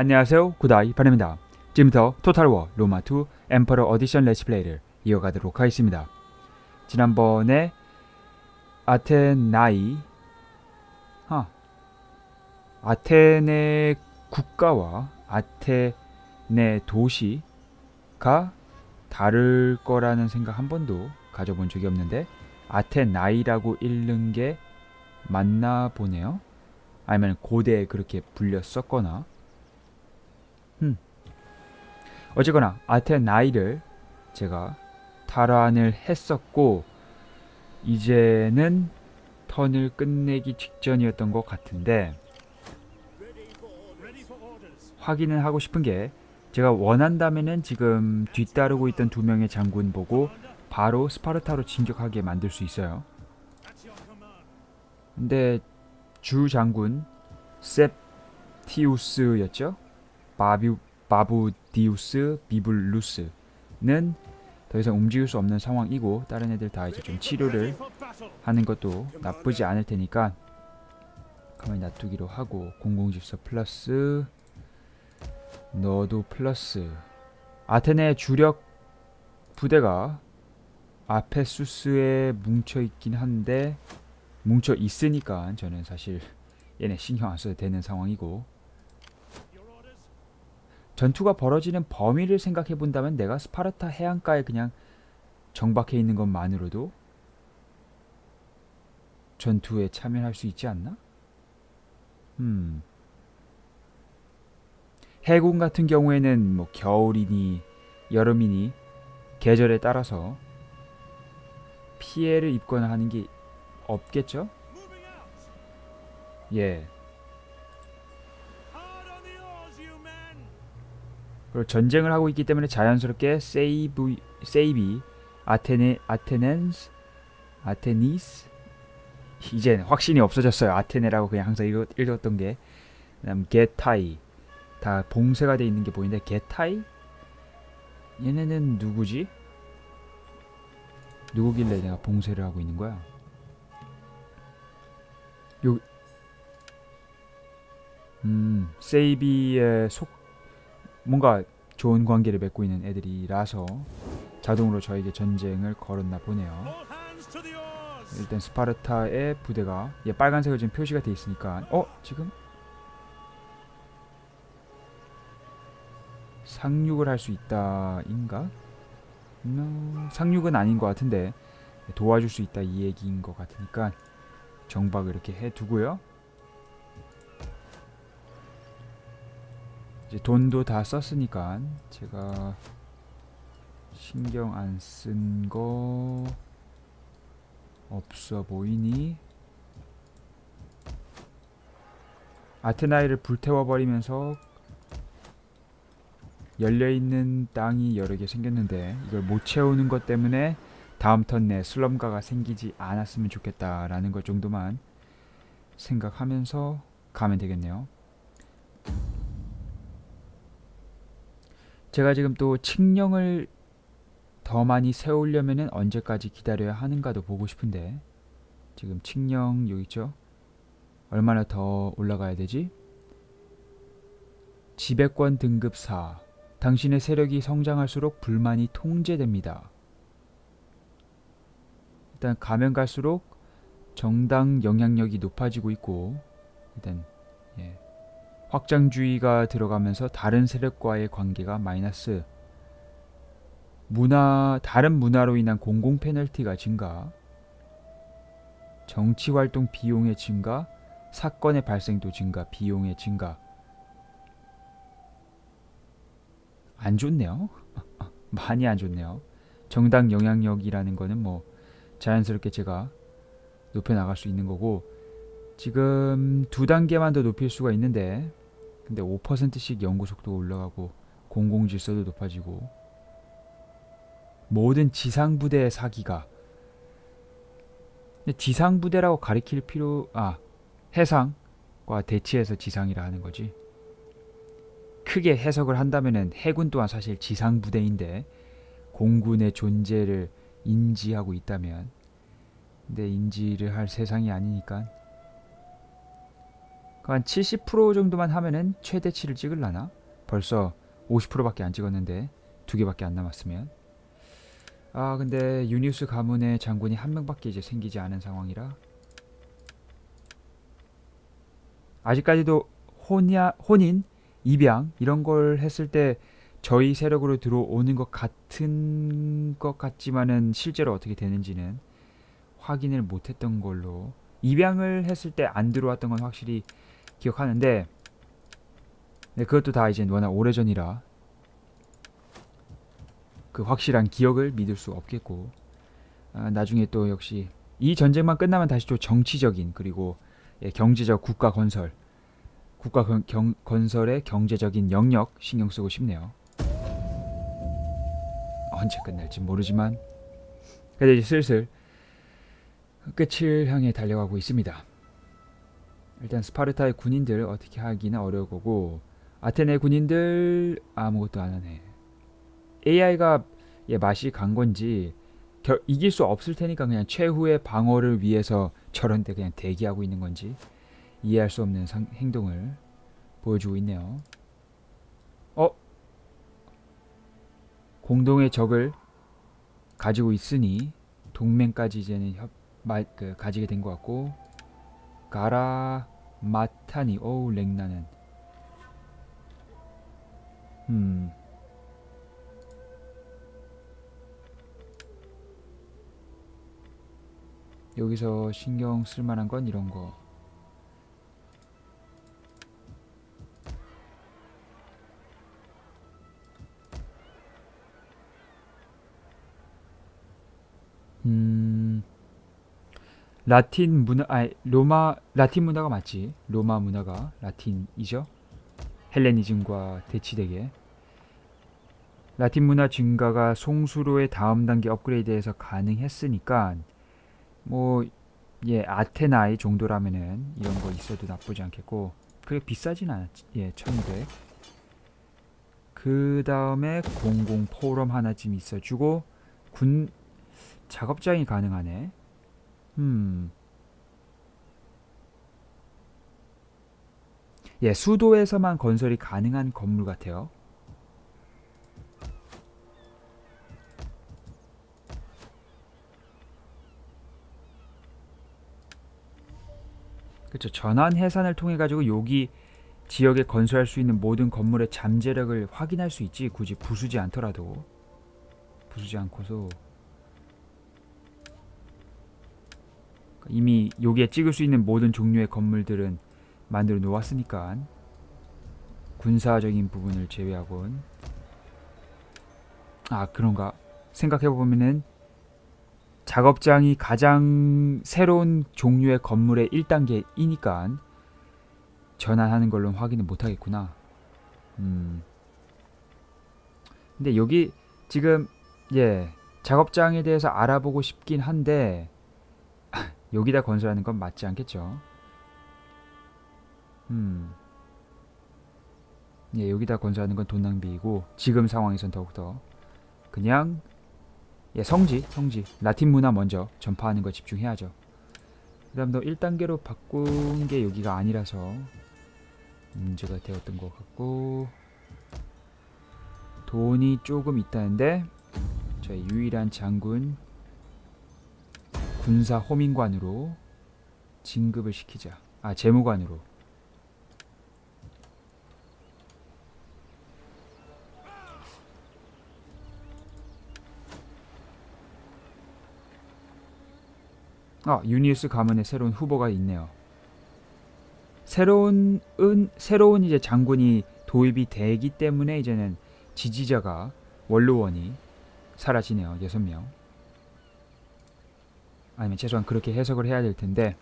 안녕하세요 구다이 반입니다 지금부터 토탈워 로마2 엠퍼러 어디션 레시플레이를 이어가도록 하겠습니다 지난번에 아테나이 아, 아테네 국가와 아테네 도시가 다를 거라는 생각 한 번도 가져본 적이 없는데 아테나이라고 읽는 게 맞나 보네요. 아니면 고대에 그렇게 불렸었거나. 음. 어쨌거나 아테나이를 제가 탈환을 했었고 이제는 턴을 끝내기 직전이었던 것 같은데 확인을 하고 싶은 게 제가 원한다면은 지금 뒤따르고 있던 두 명의 장군 보고 바로 스파르타로 진격하게 만들 수 있어요. 근데 주 장군 셉티우스였죠? 바뷰 바부 디우스 비블루스는 더 이상 움직일 수 없는 상황이고 다른 애들 다 이제 좀 치료를 하는 것도 나쁘지 않을 테니까 가만히 놔두기로 하고 공공질서 플러스 너도 플러스. 아테네 주력 부대가 아페수스에 뭉쳐 있긴 한데 뭉쳐 있으니까 저는 사실 얘네 신경 안 써도 되는 상황이고 전투가 벌어지는 범위를 생각해 본다면 내가 스파르타 해안가에 그냥 정박해 있는 것만으로도 전투에 참여할 수 있지 않나? 음. 해군 같은 경우에는 뭐 겨울이니 여름이니 계절에 따라서 피해를 입거나 하는 게 없겠죠? 예. 그리고 전쟁을 하고 있기 때문에 자연스럽게 세이브 세이비 아테네 아테넨스 아테니스 이제 확신이 없어졌어요. 아테네라고 그냥 항상 읽었, 읽었던 게 그 다음 게타이 다 봉쇄가 돼 있는 게 보이는데 게타이 얘네는 누구지? 누구길래 내가 봉쇄를 하고 있는 거야? 요, 음, 세이비의 속, 뭔가 좋은 관계를 맺고 있는 애들이라서 자동으로 저에게 전쟁을 걸었나 보네요. 일단 스파르타의 부대가 얘 빨간색으로 지금 표시가 돼 있으니까 어? 지금? 상륙을 할 수 있다인가? no, 상륙은 아닌 것 같은데 도와줄 수 있다 이 얘기인 것 같으니까 정박을 이렇게 해두고요. 이제 돈도 다 썼으니까 제가 신경 안 쓴 거 없어 보이니 아테나이를 불태워버리면서 열려있는 땅이 여러 개 생겼는데 이걸 못 채우는 것 때문에 다음 턴 내 슬럼가가 생기지 않았으면 좋겠다라는 것 정도만 생각하면서 가면 되겠네요. 제가 지금 또 칙령을 더 많이 세우려면 언제까지 기다려야 하는가도 보고 싶은데 지금 칙령 여기 있죠? 얼마나 더 올라가야 되지? 지배권 등급 4 당신의 세력이 성장할수록 불만이 통제됩니다. 일단 가면 갈수록 정당 영향력이 높아지고 있고 일단 예. 확장주의가 들어가면서 다른 세력과의 관계가 마이너스 문화 다른 문화로 인한 공공 페널티가 증가 정치 활동 비용의 증가 사건의 발생도 증가 비용의 증가 안 좋네요. 많이 안 좋네요. 정당 영향력이라는 거는 뭐 자연스럽게 제가 높여 나갈 수 있는 거고 지금 두 단계만 더 높일 수가 있는데 근데 5%씩 연구 속도 올라가고 공공 질서도 높아지고 모든 지상 부대의 사기가 지상 부대라고 가리킬 필요 아 해상과 대치해서 지상이라 하는 거지. 크게 해석을 한다면은 해군 또한 사실 지상 부대인데 공군의 존재를 인지하고 있다면 근데 인지를 할 세상이 아니니까 한 70% 정도만 하면은 최대치를 찍을라나? 벌써 50%밖에 안 찍었는데 두 개밖에 안 남았으면. 아 근데 유니우스 가문의 장군이 한 명밖에 이제 생기지 않은 상황이라. 아직까지도 혼야, 혼인, 입양 이런 걸 했을 때 저희 세력으로 들어오는 것 같은 것 같지만은 실제로 어떻게 되는지는 확인을 못했던 걸로. 입양을 했을 때 안 들어왔던 건 확실히 기억하는데 네, 그것도 다 이제 워낙 오래전이라 그 확실한 기억을 믿을 수 없겠고 아, 나중에 또 역시 이 전쟁만 끝나면 다시 또 정치적인 그리고 예, 경제적 국가 건설 국가 건, 경, 건설의 경제적인 영역 신경 쓰고 싶네요. 언제 끝날지 모르지만 그래도 이제 슬슬 끝을 향해 달려가고 있습니다. 일단 스파르타의 군인들 어떻게 하기는 어려울 거고 아테네 군인들 아무것도 안 하네. AI가 예, 맛이 간 건지 겨, 이길 수 없을 테니까 그냥 최후의 방어를 위해서 저런 데 그냥 대기하고 있는 건지 이해할 수 없는 상, 행동을 보여주고 있네요. 어? 공동의 적을 가지고 있으니 동맹까지 이제는 협, 마, 그, 가지게 된 것 같고 가라 마타니 어우 렉나는. 음. 여기서 신경 쓸 만한 건 이런 거. 음, 라틴 문화, 아 로마 라틴 문화가 맞지? 로마 문화가 라틴이죠. 헬레니즘과 대치되게 라틴 문화 증가가 송수로의 다음 단계 업그레이드에서 가능했으니까 뭐 예, 아테나이 정도라면은 이런 거 있어도 나쁘지 않겠고 그게 비싸진 않았지. 예, 1200. 그 다음에 공공 포럼 하나쯤 있어주고 군 작업장이 가능하네. 음. 예, 수도에서만 건설이 가능한 건물 같아요. 그렇죠. 전환 해산을 통해 가지고 여기 지역에 건설할 수 있는 모든 건물의 잠재력을 확인할 수 있지. 굳이 부수지 않더라도 부수지 않고서 이미 여기에 찍을 수 있는 모든 종류의 건물들은 만들어 놓았으니까 군사적인 부분을 제외하곤. 아 그런가? 생각해보면은 작업장이 가장 새로운 종류의 건물의 1단계이니까 전환하는 걸로는 확인을 못하겠구나. 음. 근데 여기 지금 예 작업장에 대해서 알아보고 싶긴 한데 여기다 건설하는 건 맞지 않겠죠? 음. 예, 여기다 건설하는 건 돈 낭비이고 지금 상황에선 더욱더 그냥 예, 성지, 성지. 라틴 문화 먼저 전파하는 거 집중해야죠. 그 다음 더 1단계로 바꾼 게 여기가 아니라서 문제가 되었던 것 같고 돈이 조금 있다는데 저희 유일한 장군 군사 호민관으로 진급을 시키자. 아, 재무관으로. 아, 유니우스 가문에 새로운 후보가 있네요. 새로운 은 새로운 이제 장군이 도입이 되기 때문에 이제는 지지자가 원로원이 사라지네요. 여섯 명. 아니면 최소한 그렇게 해석을 해야 될 텐데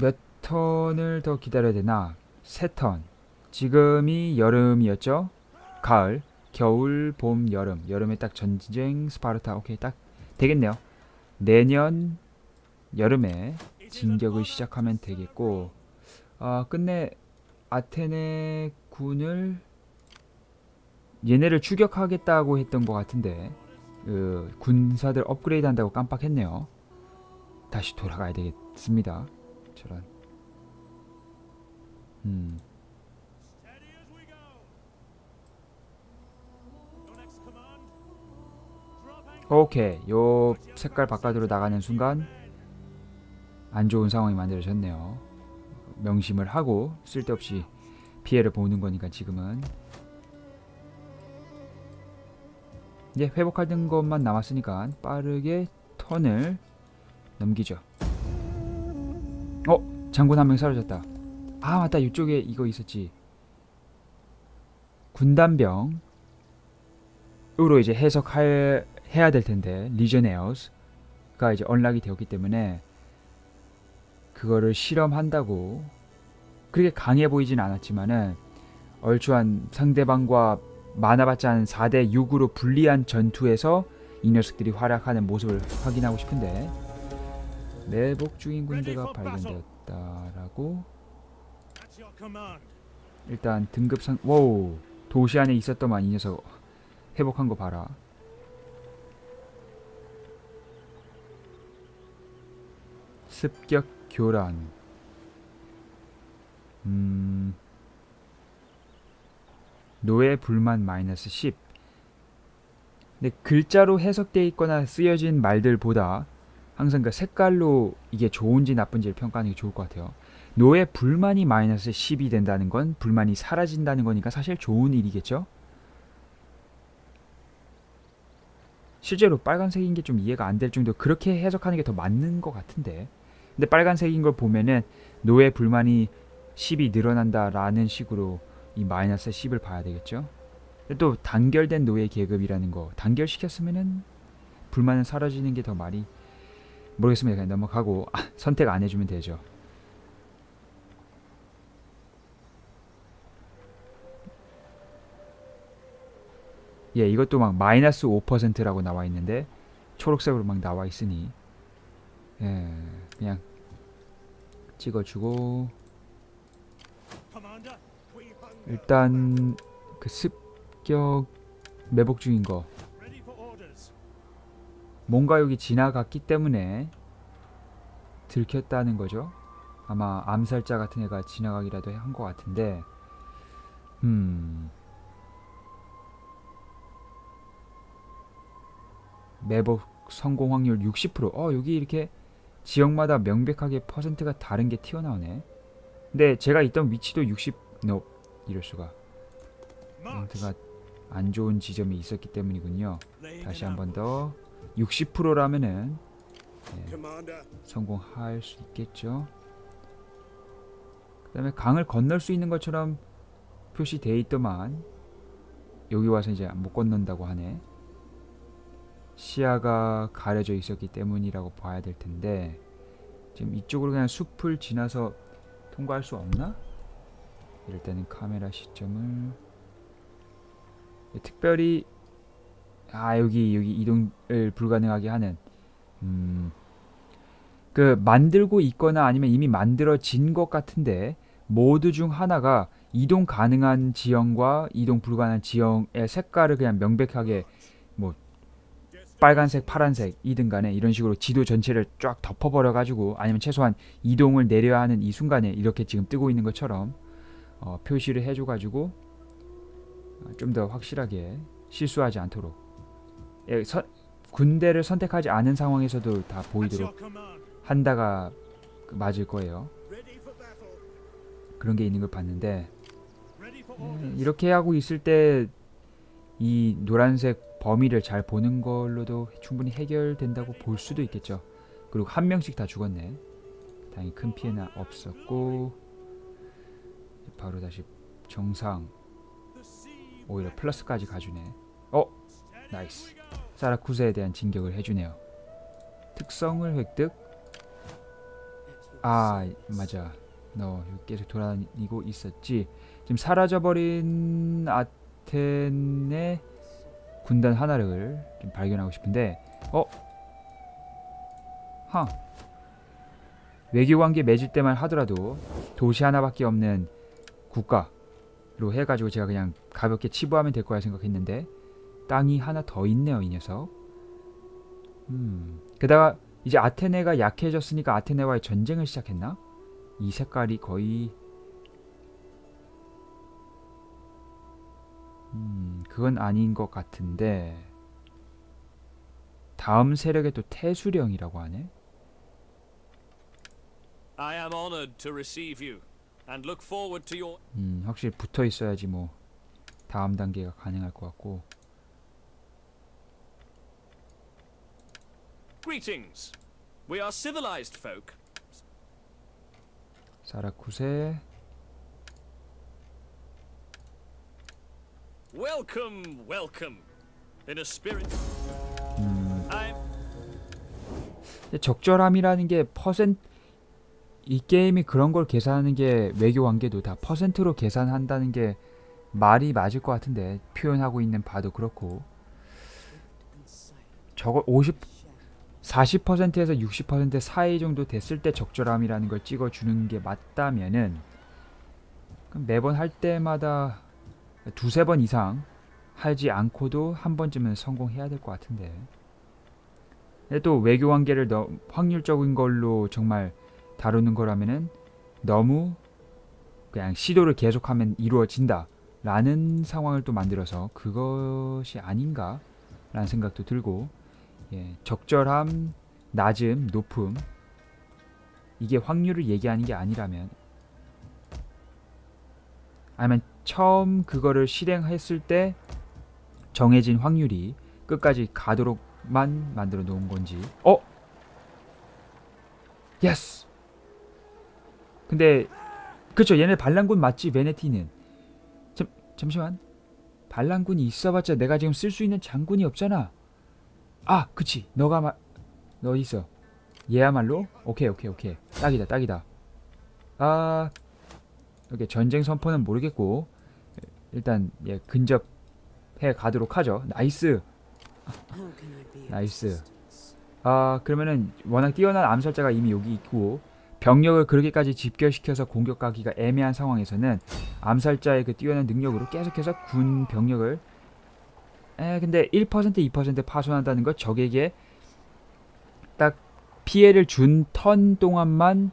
몇 턴을 더 기다려야 되나? 세 턴. 지금이 여름이었죠? 가을, 겨울, 봄, 여름. 여름에 딱 전쟁, 스파르타. 오케이, 딱 되겠네요. 내년 여름에 진격을 시작하면 되겠고 아 끝내 아테네 군을 얘네를 추격하겠다고 했던 것 같은데 그 군사들 업그레이드 한다고 깜빡했네요. 다시 돌아가야 되겠습니다. 저런. 음. 오케이. 요 색깔 바깥으로 나가는 순간 안 좋은 상황이 만들어졌네요. 명심을 하고 쓸데없이 피해를 보는 거니까 지금은 이제 회복하는 것만 남았으니까 빠르게 턴을 넘기죠. 어? 장군 한 명 사라졌다. 아 맞다 이쪽에 이거 있었지. 군단병 으로 이제 해석할 해야 될 텐데 리저네어스가 이제 언락이 되었기 때문에 그거를 실험한다고 그렇게 강해 보이진 않았지만은 얼추한 상대방과 많아봤자 한 4대 6으로 불리한 전투에서 이 녀석들이 활약하는 모습을 확인하고 싶은데 매복 중인 군대가 발견되었다라고. 일단 등급상 와우 도시 안에 있었더만 이 녀석. 회복한 거 봐라. 습격 교란. 음 노예 불만 마이너스 10 근데 글자로 해석되어 있거나 쓰여진 말들보다 항상 그 색깔로 이게 좋은지 나쁜지를 평가하는 게 좋을 것 같아요. 노예 불만이 마이너스 10이 된다는 건 불만이 사라진다는 거니까 사실 좋은 일이겠죠? 실제로 빨간색인 게 좀 이해가 안 될 정도 그렇게 해석하는 게 더 맞는 것 같은데. 근데 빨간색인 걸 보면은 노예 불만이 10이 늘어난다라는 식으로 이 마이너스 10을 봐야 되겠죠? 또 단결된 노예 계급이라는 거 단결시켰으면은 불만은 사라지는 게 더 말이 모르겠습니다 그냥 넘어가고 아, 선택 안 해주면 되죠 예, 이것도 막 마이너스 5%라고 나와 있는데 초록색으로 막 나와 있으니 예, 그냥 찍어주고. 일단 그 습격 매복 중인 거. 뭔가 여기 지나갔기 때문에 들켰다는 거죠. 아마 암살자 같은 애가 지나가기라도 한 것 같은데, 음, 매복 성공 확률 60%. 어 여기 이렇게 지역마다 명백하게 퍼센트가 다른 게 튀어나오네. 근데 제가 있던 위치도 60, no, 이럴 수가. 포인트가 안 좋은 지점이 있었기 때문이군요. 다시 한 번. 더 60%라면은 Commander. 성공할 수 있겠죠. 그 다음에 강을 건널 수 있는 것처럼 표시돼 있더만 여기 와서 이제 못 건넌다고 하네. 시야가 가려져 있었기 때문이라고 봐야 될 텐데 지금 이쪽으로 그냥 숲을 지나서 통과할 수 없나? 이럴 때는 카메라 시점을 예, 특별히 아 여기 여기 이동을 불가능하게 하는 음, 그 만들고 있거나 아니면 이미 만들어진 것 같은데 모드 중 하나가 이동 가능한 지형과 이동 불가능한 지형의 색깔을 그냥 명백하게 뭐 빨간색, 파란색이든 간에 이런 식으로 지도 전체를 쫙 덮어버려 가지고 아니면 최소한 이동을 내려야 하는 이 순간에 이렇게 지금 뜨고 있는 것처럼 어, 표시를 해줘 가지고 좀 더 확실하게 실수하지 않도록 예, 서, 군대를 선택하지 않은 상황에서도 다 보이도록. 한다가 그 맞을 거예요. 그런 게 있는 걸 봤는데 음. 이렇게 하고 있을 때 이 노란색 범위를 잘 보는 걸로도 충분히 해결된다고 볼 수도 있겠죠. 그리고 한 명씩 다 죽었네. 다행히 큰 피해는 없었고 바로 다시 정상 오히려 플러스까지 가주네. 어 나이스. 사라쿠즈에 대한 진격을 해주네요. 특성을 획득. 아 맞아. 너 계속 돌아다니고 있었지. 지금 사라져버린 아텐의 군단 하나를 좀 발견하고 싶은데, 어? 하. 외교관계 맺을 때만 하더라도 도시 하나밖에 없는 국가로 해가지고 제가 그냥 가볍게 치부하면 될 거야 생각했는데 땅이 하나 더 있네요 이 녀석. 음. 게다가 이제 아테네가 약해졌으니까 아테네와의 전쟁을 시작했나? 이 색깔이 거의 음, 그건 아닌 것 같은데 다음 세력에 또 태수령이라고 하네. I am honored to receive you 음, 확실히 붙어 있어야지 뭐 다음 단계가 가능할 것 같고. greetings. We are civilized folk. 사라쿠세 Welcome, welcome. In a spirit 음, 적절함이라는 게 퍼센트 이 게임이 그런 걸 계산하는 게 외교 관계도 다 퍼센트로 계산한다는 게 말이 맞을 것 같은데 표현하고 있는 바도 그렇고. 저걸 50 40%에서 60% 사이 정도 됐을 때 적절함이라는 걸 찍어주는 게 맞다면은 매번 할 때마다 두세 번 이상 하지 않고도 한 번쯤은 성공해야 될 것 같은데. 또 외교 관계를 너, 확률적인 걸로 정말 다루는 거라면은 너무 그냥 시도를 계속하면 이루어진다 라는 상황을 또 만들어서 그것이 아닌가 라는 생각도 들고 예, 적절함, 낮음, 높음 이게 확률을 얘기하는 게 아니라면 아니면 처음 그거를 실행했을 때 정해진 확률이 끝까지 가도록만 만들어 놓은 건지 어? 예스 근데 그쵸 얘네 반란군 맞지? 베네티는. 잠, 잠시만. 반란군이 있어봤자 내가 지금 쓸 수 있는 장군이 없잖아. 아 그치. 너가 마, 너 있어. 얘야말로? 오케이 오케이 오케이. 딱이다 딱이다. 아 이렇게 전쟁 선포는 모르겠고 일단 예 근접해 가도록 하죠. 나이스. 나이스. 아 그러면은 워낙 뛰어난 암살자가 이미 여기 있고 병력을 그렇게까지 집결시켜서 공격하기가 애매한 상황에서는 암살자의 그 뛰어난 능력으로 계속해서 군 병력을 에 근데 1% 2% 파손한다는 건 적에게 딱 피해를 준 턴 동안만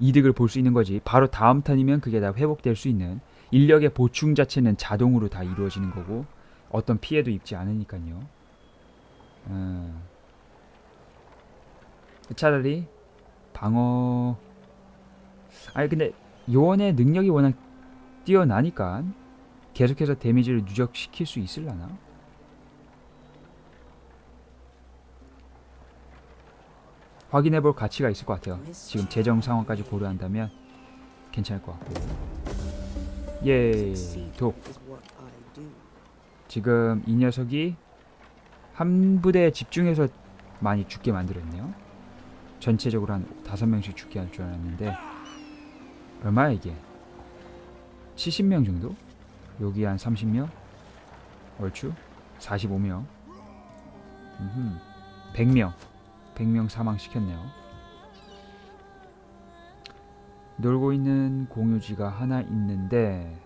이득을 볼 수 있는 거지 바로 다음 턴이면 그게 다 회복될 수 있는 인력의 보충 자체는 자동으로 다 이루어지는 거고 어떤 피해도 입지 않으니까요 음. 차라리 방어 아니 근데 요원의 능력이 워낙 뛰어나니까 계속해서 데미지를 누적시킬 수 있을라나? 확인해 볼 가치가 있을 것 같아요. 지금 재정 상황까지 고려한다면 괜찮을 것 같고. 예, 독. 지금 이 녀석이 한 부대에 집중해서 많이 죽게 만들었네요. 전체적으로 한 다섯 명씩 죽게 할 줄 알았는데 얼마야 이게? 70명 정도? 여기 한 30명? 얼추? 45명? 음흠. 100명 100명 사망시켰네요 놀고 있는 공유지가 하나 있는데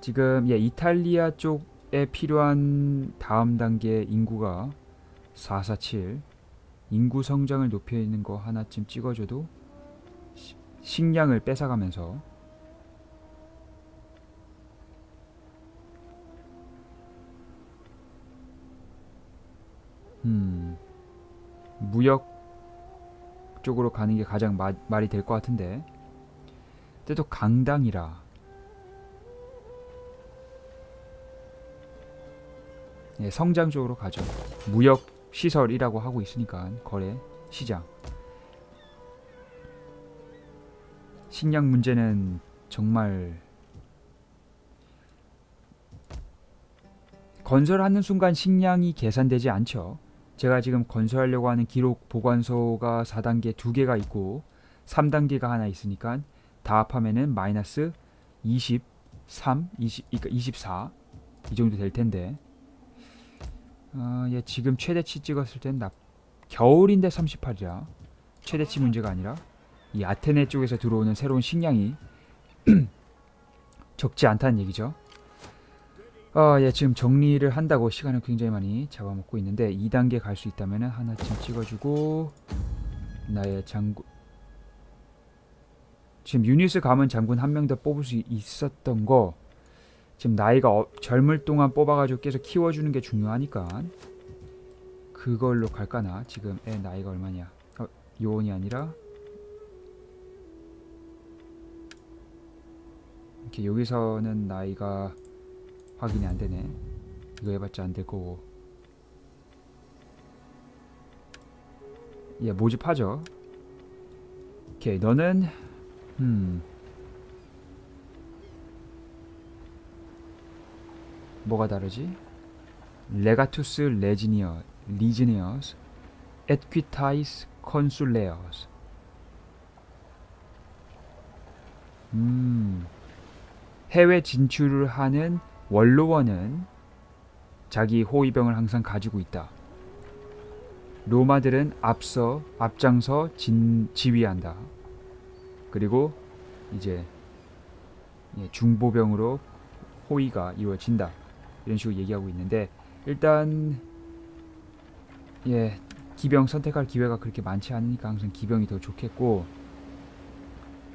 지금 예 이탈리아 쪽에 필요한 다음 단계 인구가 447 인구 성장을 높이는 거 하나쯤 찍어줘도 시- 식량을 뺏어가면서. 음 무역 쪽으로 가는 게 가장 마, 말이 될 것 같은데. 또 강당이라. 예, 성장 쪽으로 가죠. 무역 시설이라고 하고 있으니까 거래 시장 식량 문제는 정말 건설하는 순간 식량이 계산되지 않죠. 제가 지금 건설하려고 하는 기록 보관소가 4단계 두 개가 있고 3단계가 하나 있으니까 다 합하면은 마이너스 23, 20, 그러니까 24 이 정도 될 텐데 아, 얘 지금 최대치 찍었을 땐 나, 겨울인데 38이야. 최대치 문제가 아니라 이 아테네 쪽에서 들어오는 새로운 식량이 적지 않다는 얘기죠. 어, 예, 지금 정리를 한다고 시간을 굉장히 많이 잡아먹고 있는데 2단계 갈 수 있다면 하나쯤 찍어주고 나의 장군 지금 유니스 가문 장군 한 명 더 뽑을 수 있었던 거 지금 나이가 어- 젊을 동안 뽑아가지고 계속 키워주는 게 중요하니까. 그걸로 갈까나? 지금 애 나이가 얼마냐? 어, 요원이 아니라? 이렇게 여기서는 나이가 확인이 안 되네. 이거 해봤자 안될 거고. 예 모집하죠. 오케이 너는 음 뭐가 다르지? 레가투스 레지니어 리지니어스 에퀴타이스 컨술레어스 음 해외 진출을 하는 원로원은 자기 호위병을 항상 가지고 있다. 로마들은 앞서 앞장서 진, 지휘한다. 그리고 이제 예, 중보병으로 호위가 이루어진다. 이런 식으로 얘기하고 있는데 일단 예 기병 선택할 기회가 그렇게 많지 않으니까 항상 기병이 더 좋겠고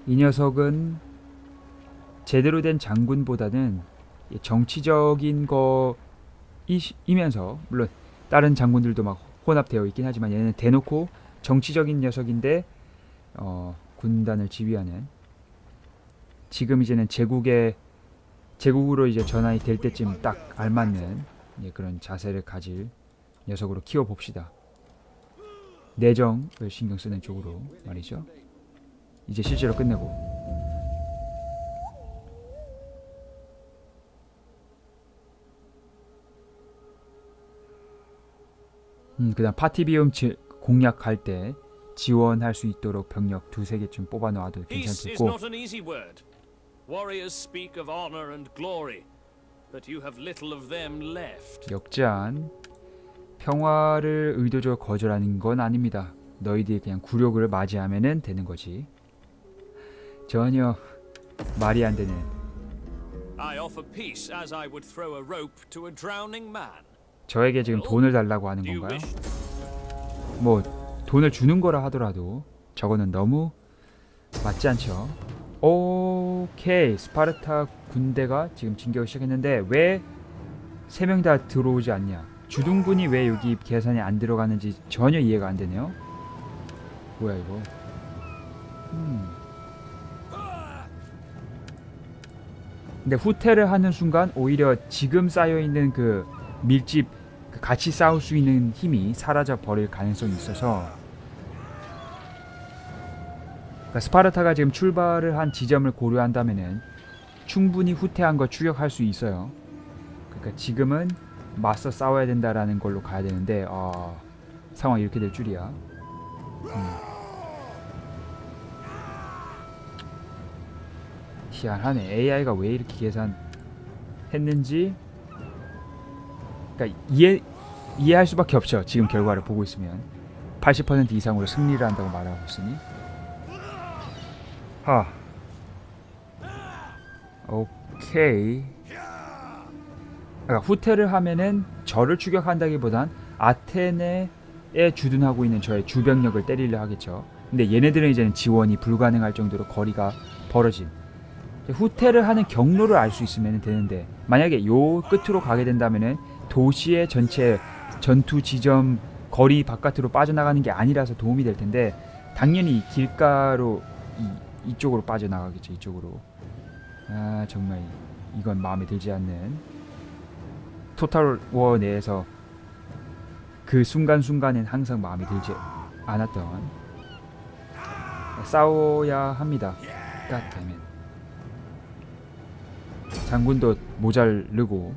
이 녀석은 제대로 된 장군보다는 이 정치적인 거이면서 물론 다른 장군들도 막 혼합되어 있긴 하지만 얘는 대놓고 정치적인 녀석인데 어, 군단을 지휘하는 지금 이제는 제국의 제국으로 이제 전환이 될 때쯤 딱 알맞는 예, 그런 자세를 가질 녀석으로 키워 봅시다. 내정을 신경 쓰는 쪽으로 말이죠. 이제 실제로 끝내고 음, 그 다음 파티 비움 지, 공략할 때 지원할 수 있도록 병력 두세 개쯤 뽑아 놓아도 Peace is 괜찮겠고 Warriors speak of honor and glory, but you have little of them left. 역제한 평화를 의도적으로 거절하는 건 아닙니다. 너희들이 그냥 굴욕을 맞이하면은 되는 거지. 전혀 말이 안 되는 I offer peace as I would throw a rope to a drowning man. 저에게 지금 돈을 달라고 하는 건가요? 뭐 돈을 주는 거라 하더라도 저거는 너무 맞지 않죠. 오 케이 스파르타 군대가 지금 진격을 시작했는데 왜 세 명 다 들어오지 않냐? 주둔군이 왜 여기 계산이 안 들어가는지 전혀 이해가 안 되네요. 뭐야 이거? 음. 근데 후퇴를 하는 순간 오히려 지금 쌓여 있는 그 밀집 그 같이 싸울 수 있는 힘이 사라져 버릴 가능성이 있어서 그러니까 스파르타가 지금 출발을 한 지점을 고려한다면은 충분히 후퇴한 걸 추격할 수 있어요. 그러니까 지금은 맞서 싸워야 된다라는 걸로 가야 되는데 아 상황이 이렇게 될 줄이야. 음. 희한하네. AI가 왜 이렇게 계산했는지 그러니까 이해 이해할 수밖에 없죠. 지금 결과를 보고 있으면 80% 이상으로 승리를 한다고 말하고 있으니. 하. 오케이. 그러니까 후퇴를 하면은 저를 추격한다기보단 아테네에 주둔하고 있는 저의 주병력을 때리려 하겠죠. 근데 얘네들은 이제는 지원이 불가능할 정도로 거리가 벌어진. 후퇴를 하는 경로를 알 수 있으면 되는데 만약에 요 끝으로 가게 된다면은 도시의 전체 전투 지점 거리 바깥으로 빠져나가는 게 아니라서 도움이 될 텐데 당연히 길가로 이, 이쪽으로 빠져나가겠죠 이쪽으로. 아 정말 이건 마음에 들지 않는. 토탈 워 내에서 그 순간순간엔 항상 마음에 들지 않았던 싸워야 합니다. 갓다면. 장군도 모자르고